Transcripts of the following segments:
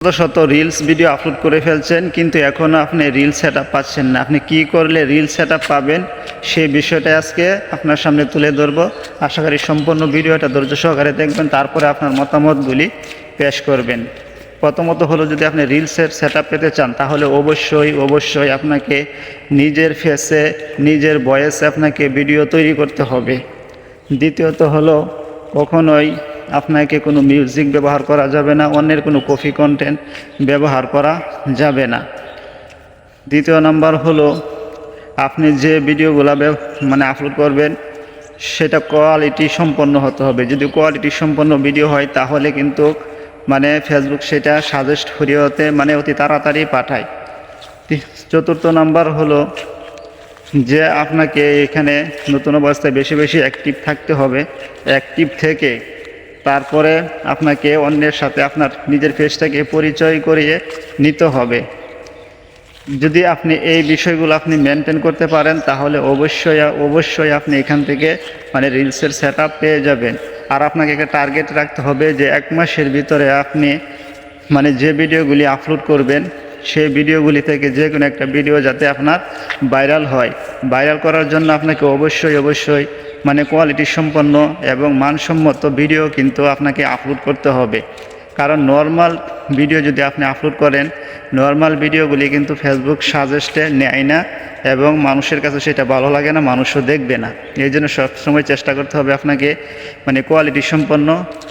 শত শত reels video upload করে ফেলছেন, কিন্তু এখনও আপনি রিল সেট পাচ্ছেন না। আপনি কি করলে রিল সেট পাবেন সেই বিষয়টা আজকে আপনার সামনে তুলে ধরবো। আশা করি সম্পূর্ণ ভিডিওটা ধৈর্য সহকারে দেখবেন, তারপরে আপনার মতামতগুলি পেশ করবেন। প্রথমত হলো, যদি আপনি রিলসের সেট পেতে চান, তাহলে অবশ্যই অবশ্যই আপনাকে নিজের ফেসে নিজের বয়েসে আপনাকে ভিডিও তৈরি করতে হবে। দ্বিতীয়ত হলো, কখনোই আপনাকে কোনো মিউজিক ব্যবহার করা যাবে না, অন্যের কোনো কপি কন্টেন্ট ব্যবহার করা যাবে না। দ্বিতীয় নাম্বার হলো, আপনি যে ভিডিওগুলো মানে আপলোড করবেন, সেটা কোয়ালিটি সম্পন্ন হতে হবে। যদি কোয়ালিটি সম্পন্ন ভিডিও হয়, তাহলে কিন্তু মানে ফেসবুক সেটা সাজেস্ট হতে মানে অতি তাড়াতাড়ি পাঠায়। চতুর্থ নাম্বার হলো যে আপনাকে এখানে নতুন অবস্থায় বেশি বেশি অ্যাক্টিভ থাকতে হবে। অ্যাক্টিভ থেকে তারপরে আপনাকে অন্যের সাথে আপনার নিজের ফেসটাকে পরিচয় করিয়ে নিতে হবে। যদি আপনি এই বিষয়গুলো আপনি মেনটেন করতে পারেন, তাহলে অবশ্যই অবশ্যই আপনি এখান থেকে মানে রিলসের সেট পেয়ে যাবেন। আর আপনাকে একটা টার্গেট রাখতে হবে যে এক মাসের ভিতরে আপনি মানে যে ভিডিওগুলি আপলোড করবেন সেই ভিডিওগুলি থেকে যে কোনো একটা ভিডিও যাতে আপনার ভাইরাল হয়। ভাইরাল করার জন্য আপনাকে অবশ্যই অবশ্যই মানে কোয়ালিটি সম্পন্ন এবং মানসম্মত ভিডিও কিন্তু আপনাকে আপলোড করতে হবে। কারণ নর্মাল ভিডিও যদি আপনি আপলোড করেন, নর্মাল ভিডিওগুলি কিন্তু ফেসবুক সাজেস্টে নেয় না এবং মানুষের কাছে সেটা ভালো লাগে না, মানুষও দেখবে না। এই জন্য সবসময় চেষ্টা করতে হবে আপনাকে মানে কোয়ালিটি সম্পন্ন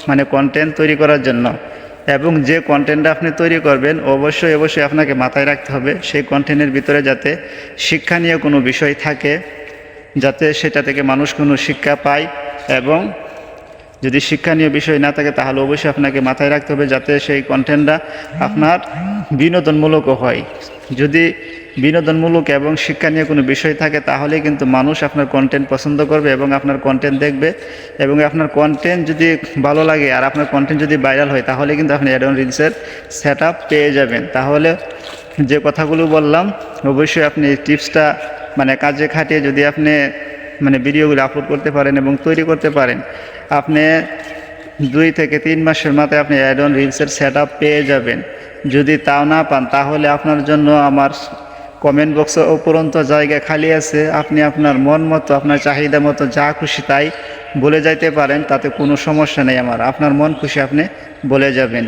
মানে কন্টেন্ট তৈরি করার জন্য। এবং যে কন্টেন্টটা আপনি তৈরি করবেন, অবশ্যই অবশ্যই আপনাকে মাথায় রাখতে হবে সেই কন্টেন্টের ভিতরে যাতে শিক্ষা নিয়ে কোনো বিষয় থাকে, যাতে সেটা থেকে মানুষ কোনো শিক্ষা পায় এবং যদি শিক্ষণীয় বিষয় না থাকে, তাহলে অবশ্যই আপনাকে মাথায় রাখতে হবে যাতে সেই কন্টেন্টটা আপনার বিনোদনমূলকও হয়। যদি বিনোদনমূলক এবং শিক্ষা নিয়ে কোনো বিষয় থাকে, তাহলে কিন্তু মানুষ আপনার কন্টেন্ট পছন্দ করবে এবং আপনার কন্টেন্ট দেখবে এবং আপনার কন্টেন্ট যদি ভালো লাগে আর আপনার কন্টেন্ট যদি ভাইরাল হয়, তাহলে কিন্তু আপনি অ্যাডন রিলসের সেট পেয়ে যাবেন। তাহলে যে কথাগুলো বললাম, অবশ্যই আপনি টিপসটা মানে কাজে খাটিয়ে যদি আপনি মানে ভিডিওগুলো আপলোড করতে পারেন এবং তৈরি করতে পারেন, আপনি দুই থেকে তিন মাসের মাথায় আপনি অ্যাডন রিলসের সেট পেয়ে যাবেন। যদি তাও না পান, তাহলে আপনার জন্য আমার কমেন্ট বক্সে উপরন্ত জায়গা খালি আছে। আপনি আপনার মন মতো, আপনার চাহিদা মতো যা খুশি তাই বলে যাইতে পারেন, তাতে কোনো সমস্যা নেই আমার। আপনার মন খুশি আপনি বলে যাবেন।